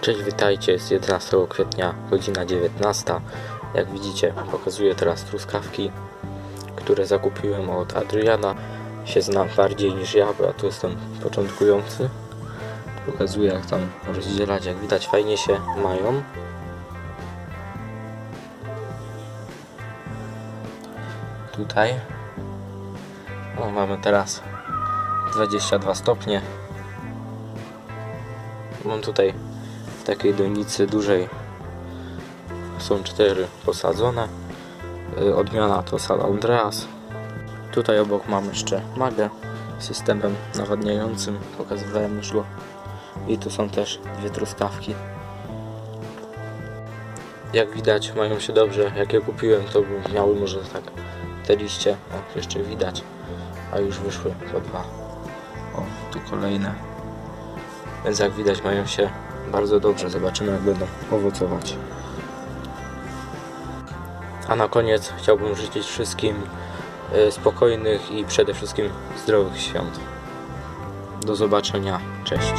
Cześć, witajcie, jest 11 kwietnia, godzina 19. Jak widzicie, pokazuję teraz truskawki, które zakupiłem od Adriana. Się znam bardziej niż ja, bo ja tu jestem początkujący. Pokazuję jak tam rozdzielać, jak widać fajnie się mają. Tutaj o, mamy teraz 22 stopnie. Mam tutaj takiej donicy dużej są cztery posadzone. Y, Odmiana to San Andreas. Tutaj obok mam jeszcze magę z systemem nawadniającym. Pokazywałem już go. I tu są też dwie truskawki. Jak widać mają się dobrze. Jak je kupiłem to miały może tak te liście. O, jeszcze widać. A już wyszły po dwa. O, tu kolejne. Więc jak widać mają się bardzo dobrze. Zobaczymy jak będą owocować. A na koniec chciałbym życzyć wszystkim y, spokojnych i przede wszystkim zdrowych świąt. Do zobaczenia. Cześć.